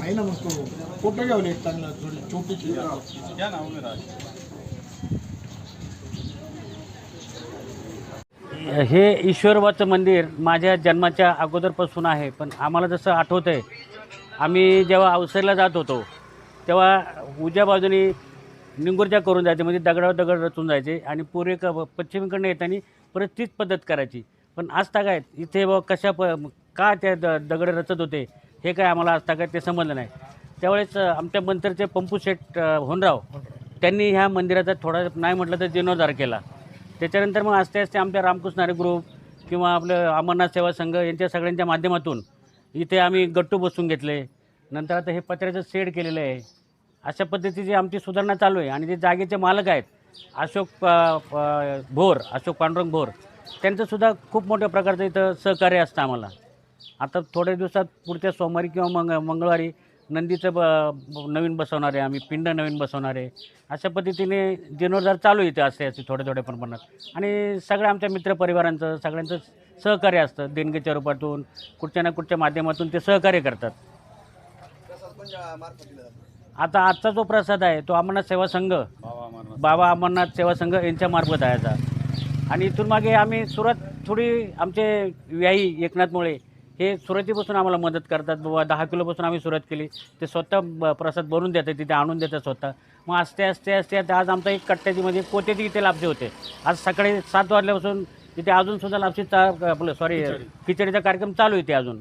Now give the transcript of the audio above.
आहे ना मग तो फोटो घ्यावले चांगला हे ईश्वरवाचं मंदिर माझ्या जन्माच्या अगोदरपासून आहे पण आम्हाला जसं आठवतं आहे आम्ही जेव्हा अवसरला जात होतो तेव्हा उजव्या बाजूने निंगुर्जा करून जायचे म्हणजे दगडावर दगड रचून जायचे आणि पूर्वेक पश्चिमेकडनं येताना परत तीच पद्धत करायची. पण आज तागायत इथे व कशा प का त्या द दगड रचत होते हे काय आम्हाला आज तागायत ते समजलं नाही. त्यावेळेस आमच्या मंतरचे पंपू शेठ होनराव त्यांनी ह्या मंदिराचा थोडा नाही म्हटलं तर जीर्णोद्धार केला. त्याच्यानंतर मग आस्ते आस्ते आमच्या रामकृष्ण ग्रुप किंवा आपलं अमरनाथ सेवा संघ यांच्या सगळ्यांच्या माध्यमातून इथे आम्ही गट्टू बसून घेतले. नंतर आता हे पत्र्याचं शेड केलेलं आहे. अशा पद्धतीची आमची सुधारणा चालू आहे. आणि जे जागेचे मालक आहेत अशोक भोर अशोक पांडुरंग भोर त्यांचंसुद्धा खूप मोठ्या प्रकारचं इथं सहकार्य असतं आम्हाला. आता थोड्या दिवसात पुढच्या सोमवारी किंवा मंग मंगळवारी नंदीचं ब नवीन बसवणार आहे आम्ही पिंड नवीन बसवणार आहे अशा पद्धतीने जीर्णोद्धार चालू येते असे असे थोड्या थोड्या प्रमाणात आणि सगळ्या आमच्या मित्रपरिवारांचं सगळ्यांचं सहकार्य असतं देणगीच्या रूपातून कुठच्या ना कुठच्या माध्यमातून ते सहकार्य करतात. आता आजचा जो प्रसाद आहे तो अमरनाथ सेवा संघ बाबा अमरनाथ सेवा संघ यांच्या मार्फत आहे आता. आणि इथून मागे आम्ही सुरत थोडी आमचे व्याही एकनाथमुळे हे सुरतीपासून आम्हाला मदत करतात. बाबा दहा किलोपासून आम्ही सुरुवात केली. ते स्वतः ब- प्रसाद बनवून देतात तिथे आणून देतात स्वतः. मग असते असते असते आता आज आमचा एक कट्ट्याची म्हणजे कोट्याची इथे लापसे होते. आज सकाळी सात वाजल्यापासून तिथे अजूनसुद्धा लापशीचा आपलं सॉरी खिचडीचा कार्यक्रम चालू आहे ते अजून.